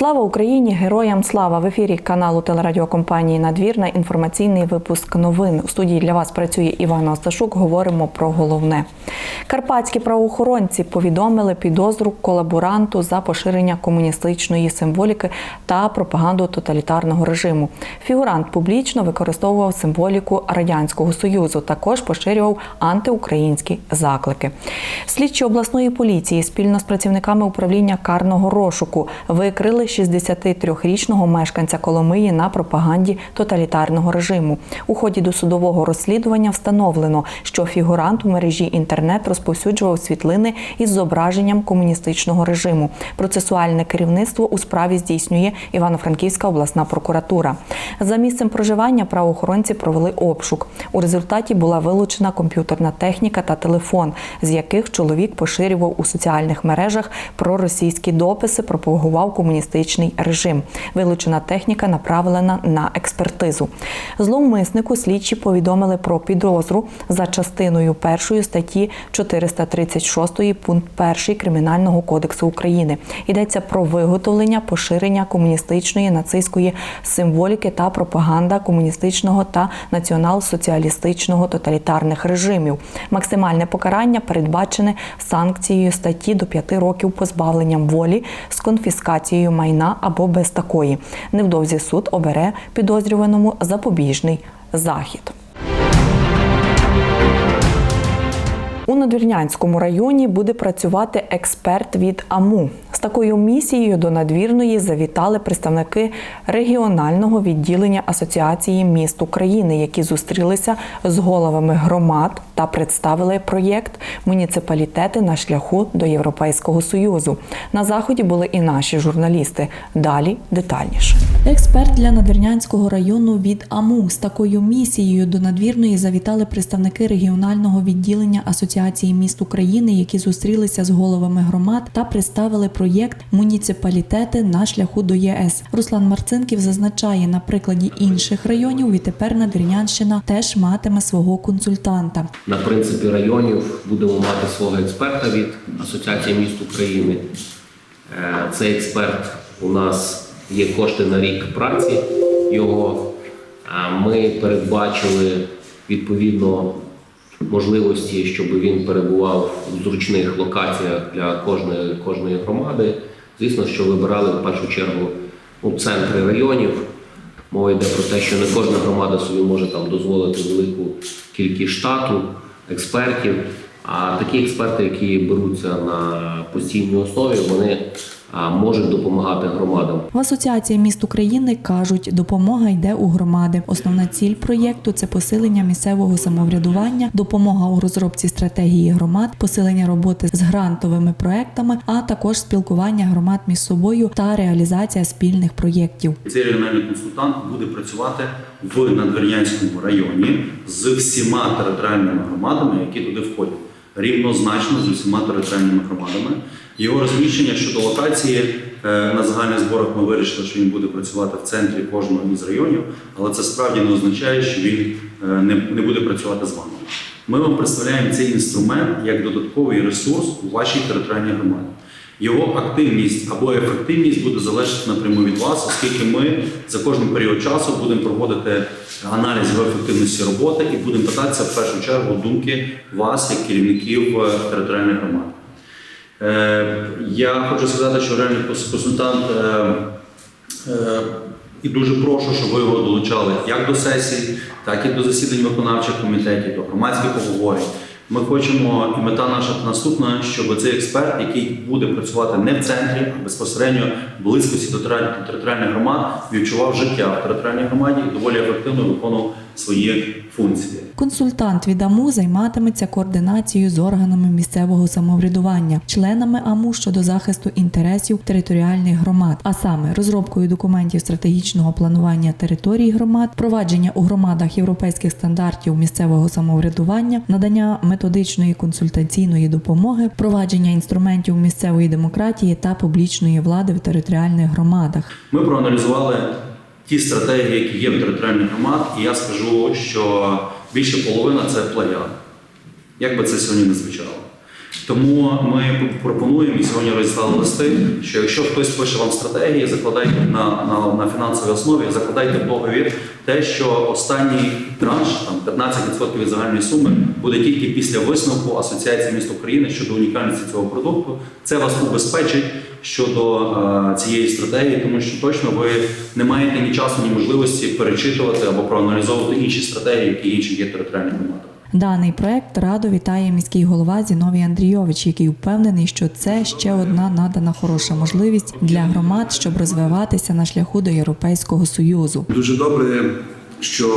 Слава Україні! Героям слава в ефірі каналу телерадіокомпанії Надвірна. Інформаційний випуск новин у студії для вас працює Іван Осташук. Говоримо про головне. Карпатські правоохоронці повідомили підозру колаборанту за поширення комуністичної символіки та пропаганду тоталітарного режиму. Фігурант публічно використовував символіку радянського союзу. Також поширював антиукраїнські заклики. Слідчі обласної поліції спільно з працівниками управління карного розшуку викрили 63-річного мешканця Коломиї на пропаганді тоталітарного режиму. У ході досудового розслідування встановлено, що фігурант у мережі інтернет розповсюджував світлини із зображенням комуністичного режиму. Процесуальне керівництво у справі здійснює Івано-Франківська обласна прокуратура. За місцем проживання правоохоронці провели обшук. У результаті була вилучена комп'ютерна техніка та телефон, з яких чоловік поширював у соціальних мережах проросійські дописи, пропагував комуністичний режим. Вилучена техніка направлена на експертизу. Зловмиснику слідчі повідомили про підозру за частиною першої статті 436 пункт 1 Кримінального кодексу України. Йдеться про виготовлення, поширення комуністичної нацистської символіки та пропаганда комуністичного та націонал-соціалістичного тоталітарних режимів. Максимальне покарання передбачене санкцією статті до 5 років позбавленням волі з конфіскацією майна або без такої. Невдовзі суд обере підозрюваному запобіжний захід. У Надвірнянському районі буде працювати експерт від АМУ. Такою місією до надвірної завітали представники регіонального відділення Асоціації міст України, які зустрілися з головами громад та представили проєкт Муніципалітети на шляху до Європейського Союзу. На заході були і наші журналісти. Далі детальніше. Експерт для Надвірнянського району від АМУ з такою місією до надвірної завітали представники регіонального відділення Асоціації міст України, які зустрілися з головами громад та представили проєкт Муніципалітети на шляху до ЄС. Руслан Марцинків зазначає на прикладі інших районів. Відтепер Надвірнянщина теж матиме свого консультанта. На принципі районів будемо мати свого експерта від Асоціації міст України. Е, Цей експерт у нас є кошти на рік праці. Його Е, ми передбачили відповідно можливості, щоб він перебував в зручних локаціях для кожної, кожної громади. Звісно, що вибирали в першу чергу ну, центри районів. Мова йде про те, що не кожна громада собі може там дозволити велику кількість штату, експертів. А такі експерти, які беруться на постійній основі, вони можуть допомагати громадам. В Асоціації міст України кажуть, допомога йде у громади. Основна ціль проєкту це посилення місцевого самоврядування, допомога у розробці стратегії громад, посилення роботи з грантовими проектами, а також спілкування громад між собою та реалізація спільних проєктів. Цей регіональний консультант буде працювати в Надвірнянському районі з всіма територіальними громадами, які туди входять. Рівнозначно з усіма територіальними громадами. Його розміщення щодо локації е, на загальних зборах ми вирішили, що він буде працювати в центрі кожного із районів, але це справді не означає, що він е, не, буде працювати з вами. Ми вам представляємо цей інструмент як додатковий ресурс у вашій територіальній громаді. Його активність або ефективність буде залежати напряму від вас, оскільки ми за кожний період часу будемо проводити аналіз його ефективності роботи і будемо питатися в першу чергу думки вас, як керівників е, територіальних громад. Е, Я хочу сказати, що реальний консультант е, е, і дуже прошу, щоб ви його долучали як до сесій, так і до засідань виконавчих комітетів, до громадських обговорень. Ми хочемо, і мета наша наступна, щоб цей експерт, який буде працювати не в центрі, а безпосередньо близькості до територіальних громад, відчував життя в територіальній громаді і доволі ефективно виконував свої функції. Консультант від АМУ займатиметься координацією з органами місцевого самоврядування, членами АМУ щодо захисту інтересів територіальних громад, а саме розробкою документів стратегічного планування територій громад, провадження у громадах європейських стандартів місцевого самоврядування, надання методичної консультаційної допомоги, впровадження інструментів місцевої демократії та публічної влади в територіальних громадах. Ми проаналізували ті стратегії, які є в територіальних громад, і я скажу, що більше половина це плагіат. Як би це сьогодні не звучало. Тому ми пропонуємо і сьогодні розіслали листи, що якщо хтось пише вам стратегії, закладайте на, на, на фінансовій основі, закладайте договір те, що останній транш, там 15% від загальної суми, буде тільки після висновку Асоціації міст України щодо унікальності цього продукту. Це вас убезпечить щодо е, цієї стратегії, тому що точно ви не маєте ні часу, ні можливості перечитувати або проаналізовувати інші стратегії, які інші є територіальні громади. Даний проект радо вітає міський голова Зіновій Андрійович, який впевнений, що це ще одна надана хороша можливість для громад, щоб розвиватися на шляху до Європейського союзу. Дуже добре, що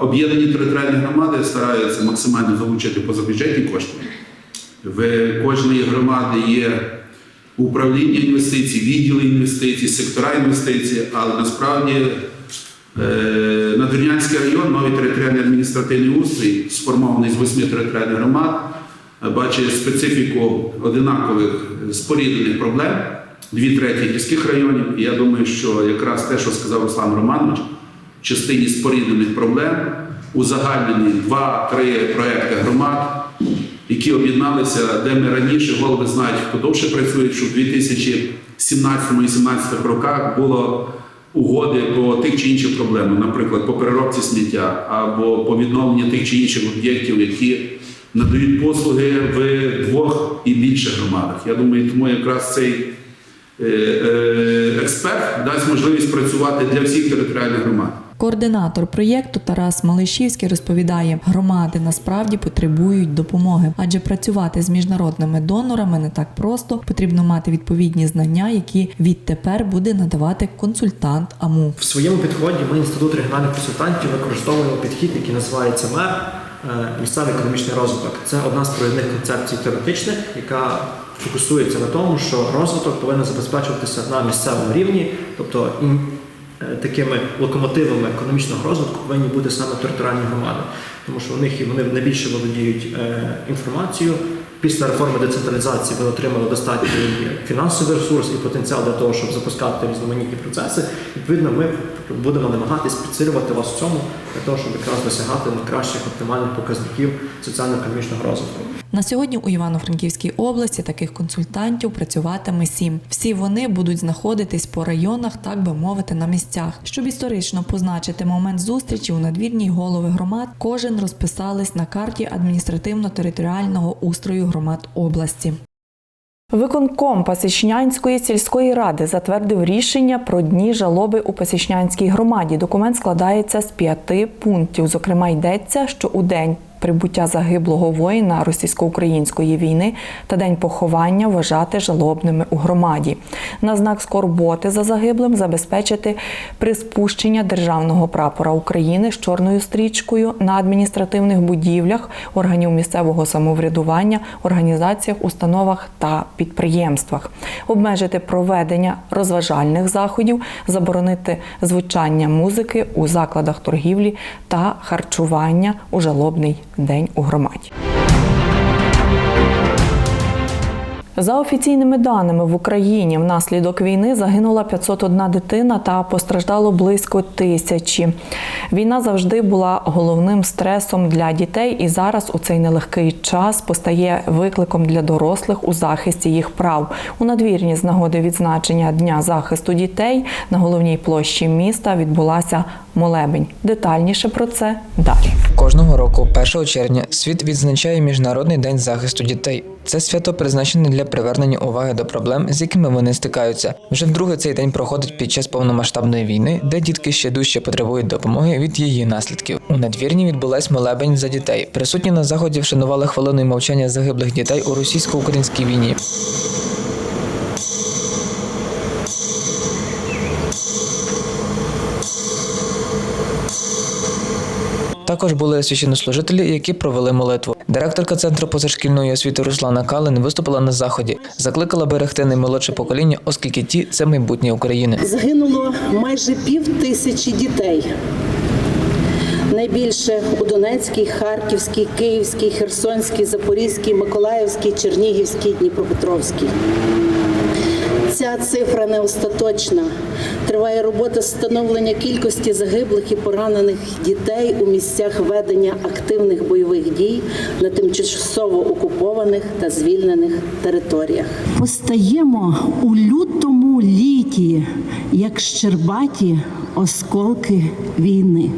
об'єднані територіальні громади стараються максимально залучити позабюджетні кошти. В кожної громади є управління інвестицій, відділи інвестицій, сектора інвестицій, але насправді Надвірнянський район, новий територіальний адміністративний устрій, сформований з восьми територіальних громад, е, бачить специфіку одинакових споріднених проблем, дві треті гірських районів. І я думаю, що якраз те, що сказав Руслан Романович, в частині споріднених проблем узагальнені два-три проекти громад, які об'єдналися, де ми раніше голови знають, хто довше працює, що в 2017 і 2017 роках було угоди по тих чи інших проблемах, наприклад, по переробці сміття або по відновленню тих чи інших об'єктів, які надають послуги в двох і більше громадах. Я думаю, тому якраз цей е, е, експерт дасть можливість працювати для всіх територіальних громад. Координатор проєкту Тарас Малишівський розповідає, громади насправді потребують допомоги, адже працювати з міжнародними донорами не так просто. Потрібно мати відповідні знання, які відтепер буде надавати консультант АМУ. В своєму підході ми інститут регіональних консультантів використовуємо підхід, який називається МЕР е, місцевий економічний розвиток. Це одна з провідних концепцій теоретичних, яка фокусується на тому, що розвиток повинен забезпечуватися на місцевому рівні, тобто такими локомотивами економічного розвитку повинні бути саме територіальні громади, тому що у них і вони найбільше володіють е, інформацією. Після реформи децентралізації вони отримали достатній фінансовий ресурс і потенціал для того, щоб запускати різноманітні процеси. Відповідно, ми будемо намагатись підсилювати вас в цьому для того, щоб якраз досягати найкращих оптимальних показників соціально-економічного розвитку. На сьогодні у Івано-Франківській області таких консультантів працюватиме сім. Всі вони будуть знаходитись по районах, так би мовити, на місцях. Щоб історично позначити момент зустрічі у надвірній голови громад, кожен розписались на карті адміністративно-територіального устрою громад області. Виконком Пасічнянської сільської ради затвердив рішення про дні жалоби у Пасічнянській громаді. Документ складається з п'яти пунктів. Зокрема, йдеться, що у день прибуття загиблого воїна російсько-української війни та день поховання вважати жалобними у громаді. На знак скорботи за загиблим забезпечити приспущення державного прапора України з чорною стрічкою на адміністративних будівлях органів місцевого самоврядування, організаціях, установах та підприємствах, обмежити проведення розважальних заходів, заборонити звучання музики у закладах торгівлі та харчування у жалобний день у громаді. За офіційними даними в Україні внаслідок війни загинула 501 дитина та постраждало близько тисячі. Війна завжди була головним стресом для дітей, і зараз у цей нелегкий час постає викликом для дорослих у захисті їх прав. У надвірні з нагоди відзначення Дня захисту дітей на головній площі міста відбулася молебень. Детальніше про це далі. Кожного року, 1 червня, світ відзначає Міжнародний день захисту дітей. Це свято призначене для привернення уваги до проблем, з якими вони стикаються. Вже вдруге цей день проходить під час повномасштабної війни, де дітки ще дужче потребують допомоги від її наслідків. У надвірні відбулась молебень за дітей. Присутні на заході вшанували хвилиною мовчання загиблих дітей у російсько-українській війні. Також були священнослужителі, які провели молитву. Директорка центру позашкільної освіти Руслана Калин виступила на заході, закликала берегти наймолодше покоління, оскільки ті це майбутнє України. Загинуло майже пів тисячі дітей. Найбільше у Донецькій, Харківській, Київській, Херсонській, Запорізькій, Миколаївській, Чернігівській, Дніпропетровській. Ця цифра не остаточна. Триває робота встановлення кількості загиблих і поранених дітей у місцях ведення активних бойових дій на тимчасово окупованих та звільнених територіях. Постаємо у лютому літі, як щербаті осколки війни.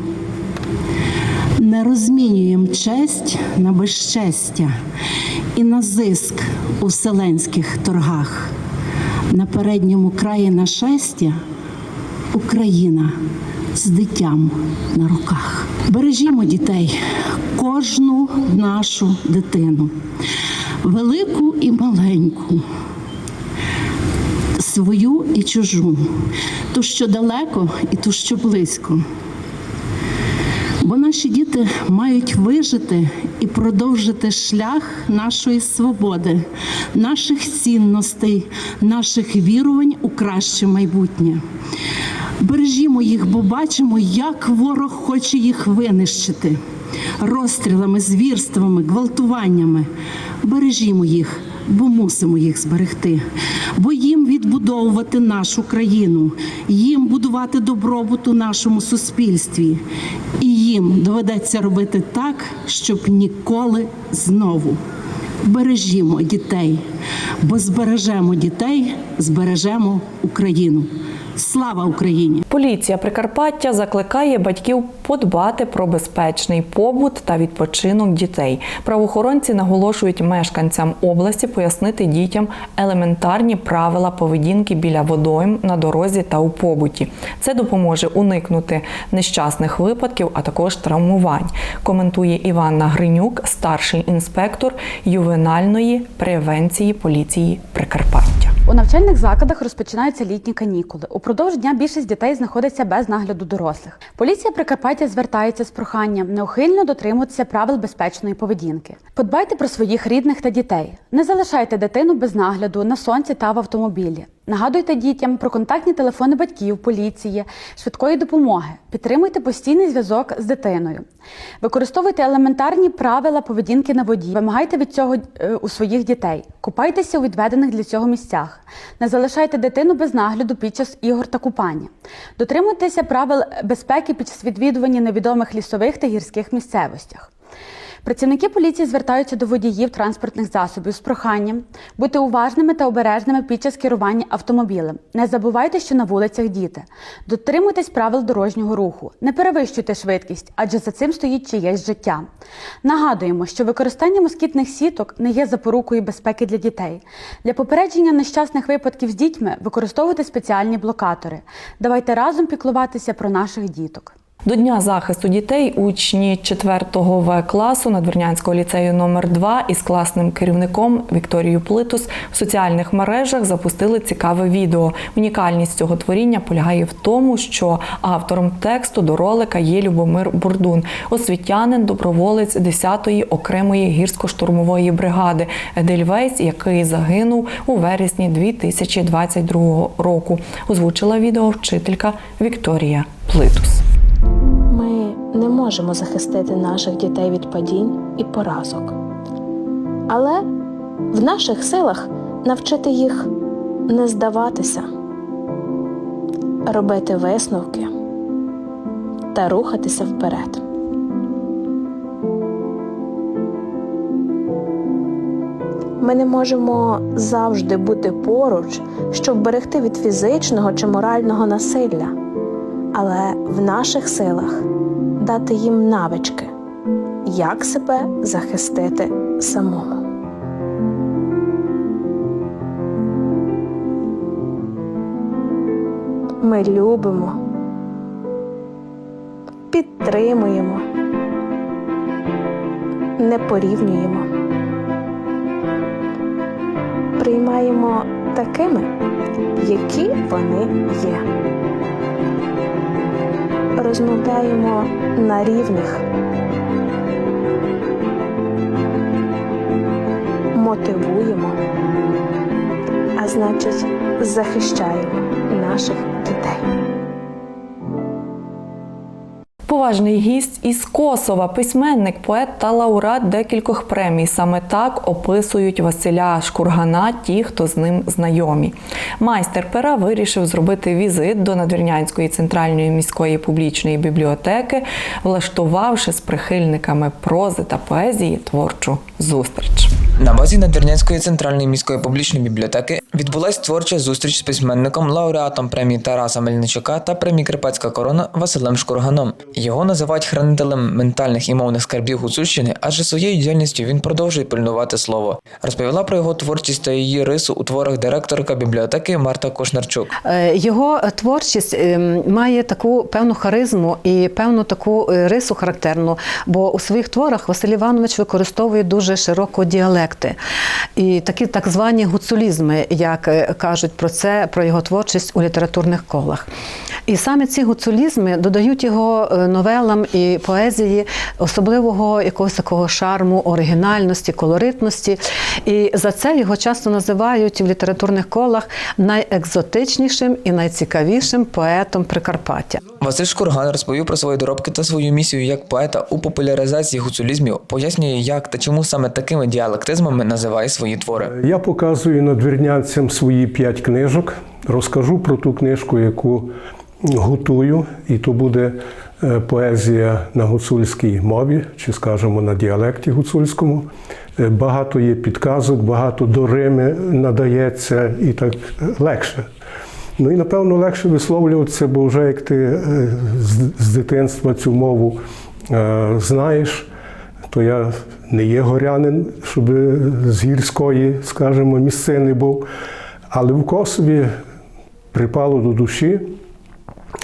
Не розмінюємо честь на безчестя і на зиск у вселенських торгах. На передньому краї нашестя Україна з дитям на руках. Бережімо дітей, кожну нашу дитину, велику і маленьку, свою і чужу, ту, що далеко, і ту, що близько. Бо наші діти мають вижити і продовжити шлях нашої свободи, наших цінностей, наших вірувань у краще майбутнє. Бережімо їх, бо бачимо, як ворог хоче їх винищити розстрілами, звірствами, гвалтуваннями. Бережімо їх, бо мусимо їх зберегти, бо їм відбудовувати нашу країну, їм будувати добробут у нашому суспільстві. Їм доведеться робити так, щоб ніколи знову. Бережімо дітей, бо збережемо дітей, збережемо Україну. Слава Україні! Поліція Прикарпаття закликає батьків подбати про безпечний побут та відпочинок дітей. Правоохоронці наголошують мешканцям області пояснити дітям елементарні правила поведінки біля водойм на дорозі та у побуті. Це допоможе уникнути нещасних випадків, а також травмувань. Коментує Іванна Гринюк, старший інспектор ювенальної превенції поліції Прикарпаття. У навчальних закладах розпочинаються літні канікули. Упродовж дня більшість дітей знаходиться без нагляду дорослих. Поліція Прикарпаття звертається з проханням неухильно дотримуватися правил безпечної поведінки. Подбайте про своїх рідних та дітей. Не залишайте дитину без нагляду на сонці та в автомобілі. Нагадуйте дітям про контактні телефони батьків, поліції, швидкої допомоги. Підтримуйте постійний зв'язок з дитиною. Використовуйте елементарні правила поведінки на воді. Вимагайте від цього е, у своїх дітей. Купайтеся у відведених для цього місцях. Не залишайте дитину без нагляду під час ігор та купання. Дотримуйтеся правил безпеки під час відвідування невідомих лісових та гірських місцевостях. Працівники поліції звертаються до водіїв транспортних засобів з проханням бути уважними та обережними під час керування автомобілем. Не забувайте, що на вулицях діти. Дотримуйтесь правил дорожнього руху. Не перевищуйте швидкість, адже за цим стоїть чиєсь життя. Нагадуємо, що використання москітних сіток не є запорукою безпеки для дітей. Для попередження нещасних випадків з дітьми використовуйте спеціальні блокатори. Давайте разом піклуватися про наших діток. До Дня захисту дітей учні 4 В класу Надвірнянського ліцею номер 2 із класним керівником Вікторією Плитус в соціальних мережах запустили цікаве відео. Унікальність цього творіння полягає в тому, що автором тексту до ролика є Любомир Бурдун, освітянин, доброволець 10-ї окремої гірсько-штурмової бригади Едельвейс, який загинув у вересні 2022 року. Озвучила відео вчителька Вікторія Плитус. Не можемо захистити наших дітей від падінь і поразок. Але в наших силах навчити їх не здаватися, робити висновки та рухатися вперед. Ми не можемо завжди бути поруч, щоб берегти від фізичного чи морального насилля але в наших силах дати їм навички, як себе захистити самому. Ми любимо, підтримуємо, не порівнюємо, приймаємо такими, які вони є розмовляємо на рівних, мотивуємо, а значить, захищаємо наших дітей. Поважний гість із Косова, письменник, поет та лауреат декількох премій. Саме так описують Василя Шкургана, ті, хто з ним знайомі. Майстер пера вирішив зробити візит до Надвірнянської центральної міської публічної бібліотеки, влаштувавши з прихильниками прози та поезії творчу зустріч. На базі Надвірнянської центральної міської публічної бібліотеки відбулась творча зустріч з письменником, лауреатом премії Тараса Мельничука та премії Карпатська корона Василем Шкурганом. Його називають хранителем ментальних і мовних скарбів Гуцульщини, адже своєю діяльністю він продовжує пильнувати слово. Розповіла про його творчість та її рису у творах директорка бібліотеки Марта Кошнарчук. Е, Його творчість ем, має таку певну харизму і певну таку е, рису характерну, бо у своїх творах Василь Іванович використовує дуже широко діалекти і такі так звані гуцулізми, як е, кажуть про це, про його творчість у літературних колах. І саме ці гуцулізми додають його е, новелам і поезії особливого якогось такого шарму, оригінальності, колоритності. І за це його часто називають в літературних колах найекзотичнішим і найцікавішим поетом Прикарпаття. Василь Шкурган розповів про свої доробки та свою місію як поета у популяризації гуцулізмів, пояснює, як та чому саме такими діалектизмами називає свої твори. Я показую надвірнянцям свої п'ять книжок, розкажу про ту книжку, яку готую, і то буде е, поезія на гуцульській мові, чи скажімо на діалекті гуцульському. Е, Багато є підказок, багато до Рими надається і так легше. Ну і напевно легше висловлюватися, бо вже як ти е, з- дитинства цю мову знаєш, то я не є горянин, щоб з гірської, скажімо, місцини був. Але в Косові припало до душі.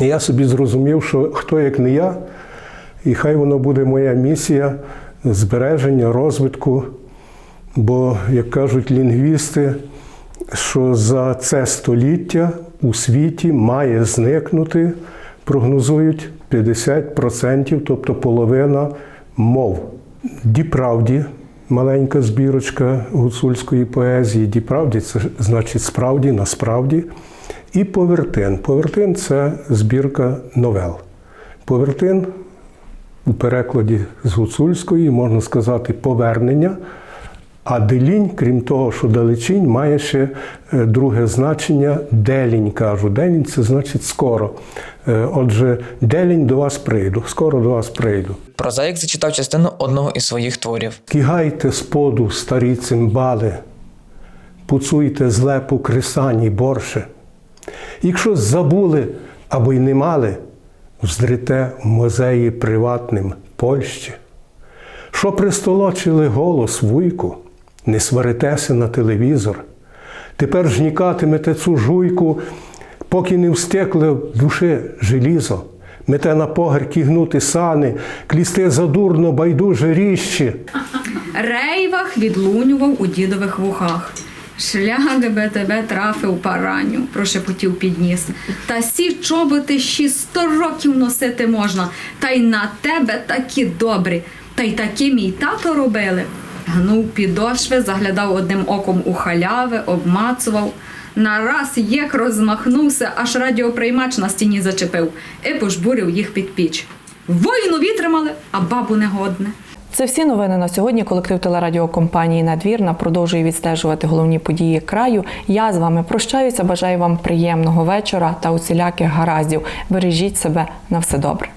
І я собі зрозумів, що хто як не я, і хай воно буде моя місія збереження, розвитку. Бо, як кажуть лінгвісти, що за це століття у світі має зникнути, прогнозують 50%, тобто половина мов. Діправді, маленька збірочка гуцульської поезії. Діправді це значить справді, насправді. І повертин. Повертин це збірка новел. Повертин у перекладі з гуцульської можна сказати повернення. А делінь, крім того, що далечінь, має ще е, друге значення делінь, кажу. Делінь це значить скоро. Е, Отже, делінь до вас прийду, скоро до вас прийду. Прозаїк зачитав частину одного із своїх творів. Кігайте споду, старі цимбали, пуцуйте злепу крисані борше. Якщо забули або й не мали, вздрите в музеї приватним Польщі. Що пристолочили голос вуйку, не сваритеся на телевізор. Тепер жнікатимете цю жуйку, поки не встекле в душі желізо. Мете на погерки гнути сани, клісти задурно байдуже ріщі. Рейвах відлунював у дідових вухах. Шлях би тебе трафив параню, прошепотів підніс. Та сі чоботи ще сто років носити можна, та й на тебе такі добрі, та й такі мій тато робили. Гнув підошви, заглядав одним оком у халяви, обмацував. Нараз як розмахнувся, аж радіоприймач на стіні зачепив і пожбурив їх під піч. Воїну вітримали, а бабу негодне. Це всі новини на сьогодні. Колектив телерадіокомпанії Надвірна продовжує відстежувати головні події краю. Я з вами прощаюся. Бажаю вам приємного вечора та усіляких гараздів. Бережіть себе на все добре.